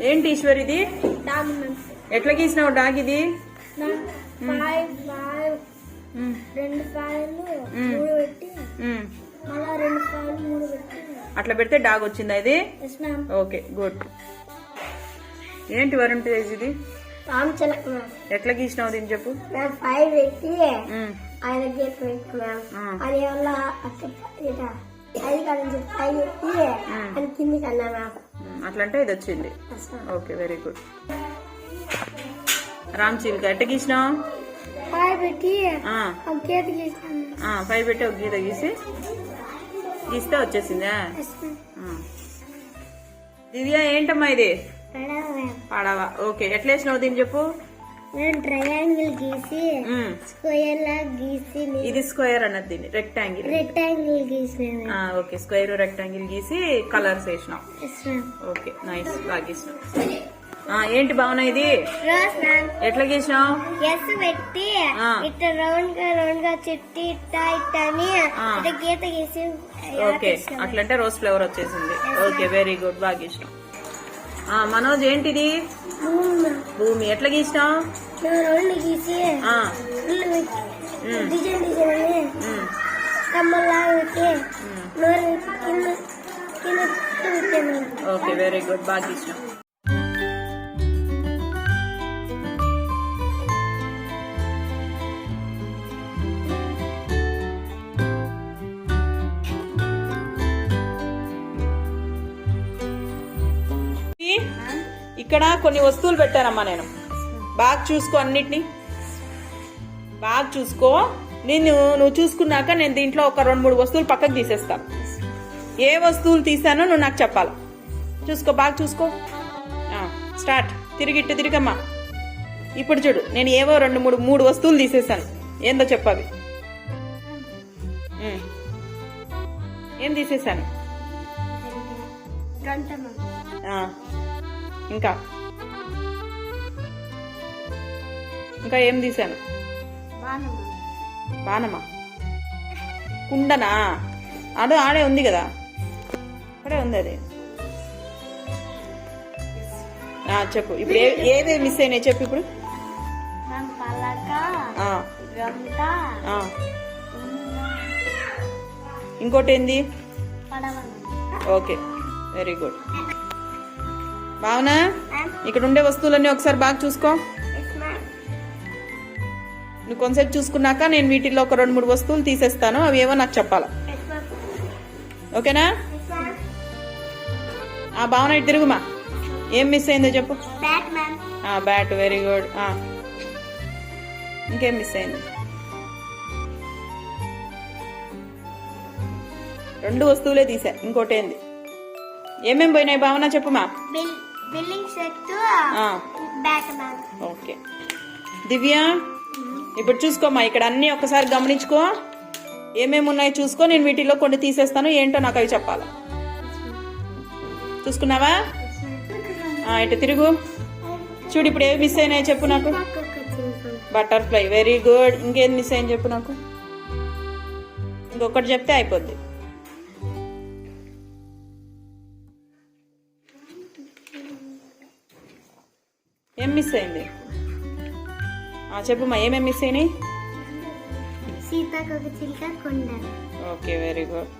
ఏంటి ఈశ్వర్ ఇది ఎట్లా గీసినావు డాగ్ ఇది? అట్లా పెడితే డాగ్ వచ్చిందా ఇది? Okay good. ఏంటి వరుణ్ తేజ్ ఇది? ఎట్లా గీసినావు దీన్ని చెప్పు? ఫైవ్ పెట్టి. ఆయన. అది వల్ల ఫైవ్ పెట్టి కిందికి అన్నా మ్మ్. అట్లంటే ఇది వచ్చింది ఓకే వెరీ గుడ్. రామ్ చిలుక ఎట్ట గీసినావు ఫైవ్ పెట్టి ఒక గీత గీసి గీస్తే వచ్చేసిందా. దివ్య ఏంటమ్మా ఇది? పడవా ఓకే ఎట్లా వేసినావు దీన్ని చెప్పు? నేను ట్రయాంగిల్ గీసి. స్క్వేర్ లా గీసి ఇది స్క్వేర్ అన్నది దీన్ని. రెక్టాంగిల్ రెక్టాంగిల్ గీసిన ఓకే. స్క్వేర్ రెక్టాంగిల్ గీసి కలర్స్ మ్యామ్ ఓకే. నైస్ బాగా గీసినావు ఆ, ఏంటి భావన ఇది? ఎట్లా గీసినావు? ఎస్ పెట్టి. ఇట్లా రౌండ్గా రౌండ్గా చుట్టి ఇట్ట ఇట్ట అని. ఇట్లా గీత గీసి ఓకే. అట్లంటే రోజ్ ఫ్లేవర్ వచ్చేసింది. ఓకే. వెరీ గుడ్ బాగా గీసినావు మనోజ్ ఏంటిది? భూమి. ఎట్లా గీసినావు? రౌండ్ గీసి ఫుల్. డిజైన్ డిజైన్ అని మ్మ్, కమ్మల్లా పెట్టి. నోరు కింద కింద పెట్టాను. Okay very good. బాగా గీసినావు. ఇక్కడ కొన్ని వస్తువులు పెట్టానమ్మా నేను. బాగా చూసుకో అన్నిటిని. బాగా చూసుకో. నేను నువ్వు చూసుకున్నాక నేను దీంట్లో ఒక రెండు మూడు వస్తువులు పక్కకు తీసేస్తాను ఏ వస్తువులు తీసానో నువ్వు నాకు చెప్పాలి. చూసుకో బాగా చూసుకో. స్టార్ట్. తిరిగిట్టు తిరిగమ్మా. ఇప్పుడు చూడు నేను ఏవో రెండు మూడు మూడు వస్తువులు తీసేసాను ఏందో చెప్పావి ఉమ్. ఏం తీసేసాను ఇంకా. ఇంకా ఏం తీసాను బాణమా? కుండనా? ఆడో ఆడే ఉంది కదా. అక్కడే ఉంది అది. చెప్పు. ఇప్పుడు ఏది మిస్ అయినాయి చెప్పు ఇప్పుడు. ఇంకోటి ఏంది? ఓకే. Very good. బావునా ఇక్కడ ఉండే వస్తువులన్నీ ఒకసారి బాగా చూసుకో. నువ్వు కొంతసేపు చూసుకున్నాక నేను వీటిల్లో ఒక రెండు మూడు వస్తువులు తీసేస్తాను. అవి ఏవో నాకు చెప్పాలా? ఓకేనా? ఆ భావన ఇటు తిరుగుమా? ఏం మిస్ అయిందో చెప్పు. Bat very good. ఇంకేం మిస్ అయింది? రెండు వస్తువులే తీసా. ఇంకోటి ఏంది? ఏమేం పోయినాయి Bhavana చెప్పుమా bill billing set okay. Divya? ఇప్పుడు చూసుకోమ్మా ఇక్కడ అన్ని ఒకసారి గమనించుకో. ఏమేమి ఉన్నాయో చూసుకో నేను వీటిలో కొన్ని తీసేస్తాను ఏంటో నాకు అవి చెప్పాలి. చూసుకున్నావా? ఇటు తిరుగు. చూడు ఇప్పుడు ఏవి మిస్ అయినాయో చెప్పు నాకు. బటర్ఫ్లై వెరీ గుడ్ ఇంకేం మిస్ అయింది చెప్పు నాకు. ఇంకొకటి చెప్తే అయిపోద్ది. ఏం మిస్ అయింది? చెప్పుమా ఏమేం మిస్ అయినాయి? సీతాకొక చిలుక కొండ. Okay very good